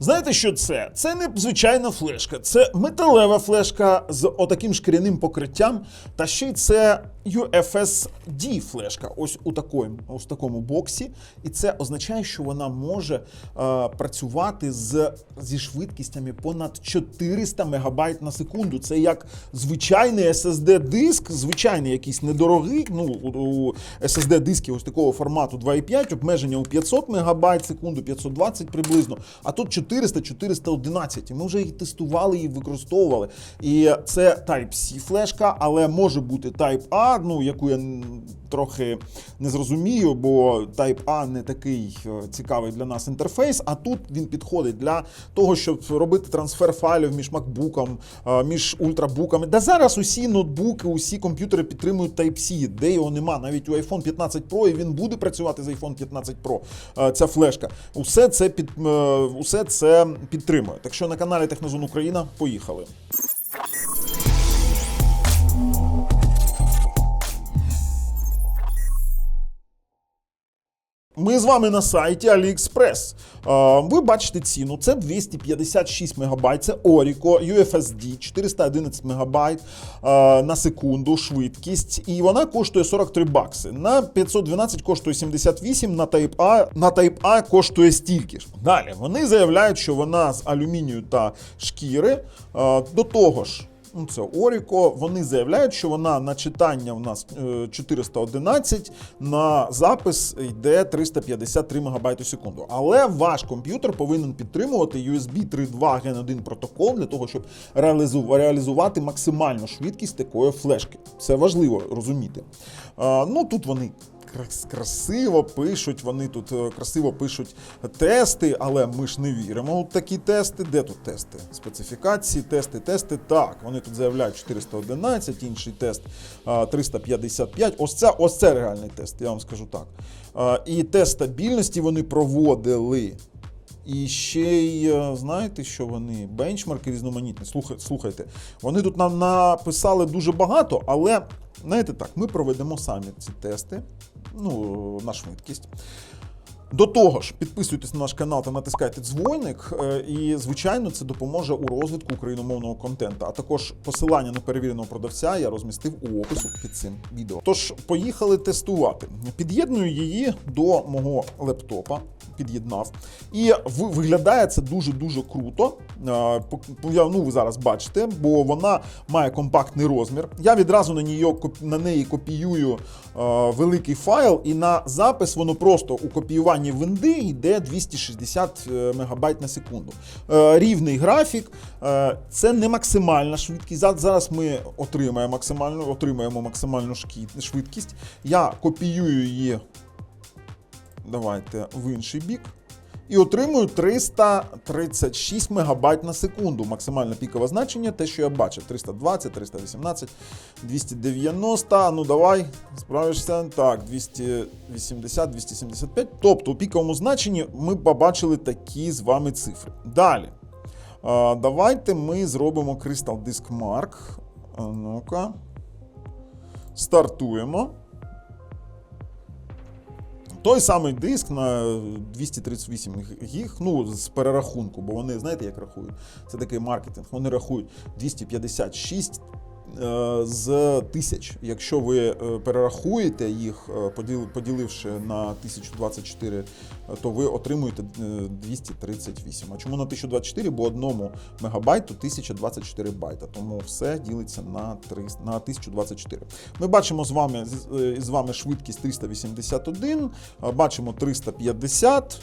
Знаєте, що це? Це не звичайна флешка, це металева флешка з отаким шкіряним покриттям, та ще й це UFSD флешка, ось у такому, ось такому боксі. І це означає, що вона може е, працювати з, зі швидкістями понад 400 МБ на секунду. Це як звичайний SSD-диск, звичайний якийсь недорогий. Ну, у, SSD-диски ось такого формату 2,5, обмеження у 500 МБ секунду, 520 приблизно. А тут 400-411. І ми вже її тестували і використовували. І це Type-C флешка, але може бути Type-A, ну яку я трохи не зрозумію, бо Type-A не такий е, цікавий для нас інтерфейс. А тут він підходить для того, щоб робити трансфер файлів між MacBook, е, між ультрабуками. Да зараз усі ноутбуки, усі комп'ютери підтримують Type-C, де його нема. Навіть у iPhone 15 Pro, і він буде працювати з iPhone 15 Pro. е, Ця флешка. Усе це під усе це підтримує. Так що на каналі Технозон Україна поїхали. Ми з вами на сайті AliExpress. Ви бачите ціну. Це 256 МБ, це Orico, UFSD, 411 МБ е, на секунду, швидкість. І вона коштує 43 бакси. На 512 коштує 78, на Type A, на Type A коштує стільки ж. Далі вони заявляють, що вона з алюмінію та шкіри. До того ж. Ну, це Оріко. Вони заявляють, що вона на читання в нас е, 411, на запис йде 353 МБ у секунду. Але ваш комп'ютер повинен підтримувати USB 3.2 Gen 1 протокол для того, щоб реалізувати максимальну швидкість такої флешки. Це важливо розуміти. Е, Ну тут вони красиво пишуть, вони тут е, красиво пишуть тести, але ми ж не віримо у такі тести. Де тут тести? Специфікації, тести, тести. Так, вони тут заявляють 411, інший тест 355. Ось це, ось це реальний тест, я вам скажу так. І тест стабільності вони проводили. І ще й е, знаєте, що вони бенчмарки різноманітні. Слухайте, слухайте, вони тут нам написали дуже багато, але знаєте так, ми проведемо самі ці тести ну, на швидкість. До того ж, підписуйтесь на наш канал та натискайте дзвоник, е, і звичайно це допоможе у розвитку україномовного контенту. А також посилання на перевіреного продавця я розмістив у опису під цим відео. Тож поїхали тестувати. Під'єдную її до мого лептопа. Під'єднав, і виглядає це дуже дуже круто. Е, я- Ну, ви зараз бачите, бо вона має компактний розмір. Я відразу на неї, на неї копіюю е, великий файл, і на запис воно просто у копіюванні винди йде 260 МБ на секунду. Е, Рівний графік, е, це не максимальна швидкість. Зараз ми отримаємо максимальну, отримаємо максимальну швидкість. Я копіюю її. Давайте в інший бік. І отримую 336 МБ на секунду. Максимальне пікове значення, те, що я бачив: 320, 318, 290. Ну давай, справишся. Так, 280, 275. Тобто у піковому значенні ми побачили такі з вами цифри. Далі. Давайте ми зробимо Crystal Disk Mark. Ну-ка. Стартуємо. Той самий диск на 238 гіг, ну з перерахунку, бо вони знаєте, як рахують. Це такий маркетинг. Вони рахують 256 е, з тисяч. Якщо ви е, перерахуєте їх, е, поділивши на 1024, е, то ви отримуєте е, 238. А чому на 1024? Бо одному мегабайту 1024 байта. Тому все ділиться на 300, на 1024. Ми бачимо з вами з- е, вами швидкість 381, е, бачимо 350.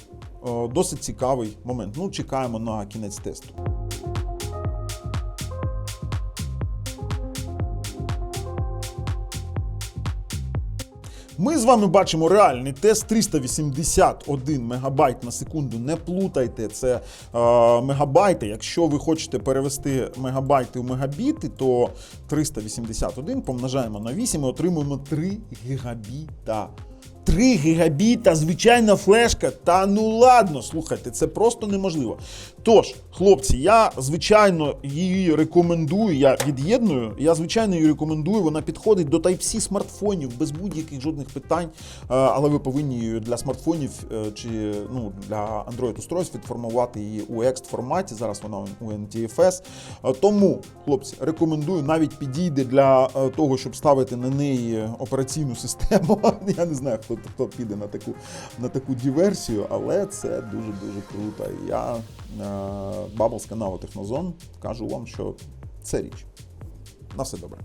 Е, Досить цікавий момент. Ну, чекаємо на кінець тесту. Ми з вами бачимо реальний тест 381 мегабайт на секунду. Не плутайте це е, мегабайти. Якщо ви хочете перевести мегабайти в мегабіти, то 381 помножаємо на 8 і отримуємо 3 гігабіта. 3 гігабіта, звичайна флешка. Та ну ладно, слухайте, це просто неможливо. Тож, хлопці, я звичайно її рекомендую. Я від'єдную. Я звичайно її рекомендую. Вона підходить до Type-C смартфонів без будь-яких жодних питань. Е, Але ви повинні її для смартфонів е, чи ну для Android устройств відформувати її у EXT форматі. Зараз вона у NTFS. Е, Тому, хлопці, рекомендую навіть підійде для того, щоб ставити на неї операційну систему. Я не знаю, хто, хто піде на таку, на таку диверсію, але це дуже дуже круто. Я е, Бабл з каналу Технозон кажу вам, що це річ. На все добре.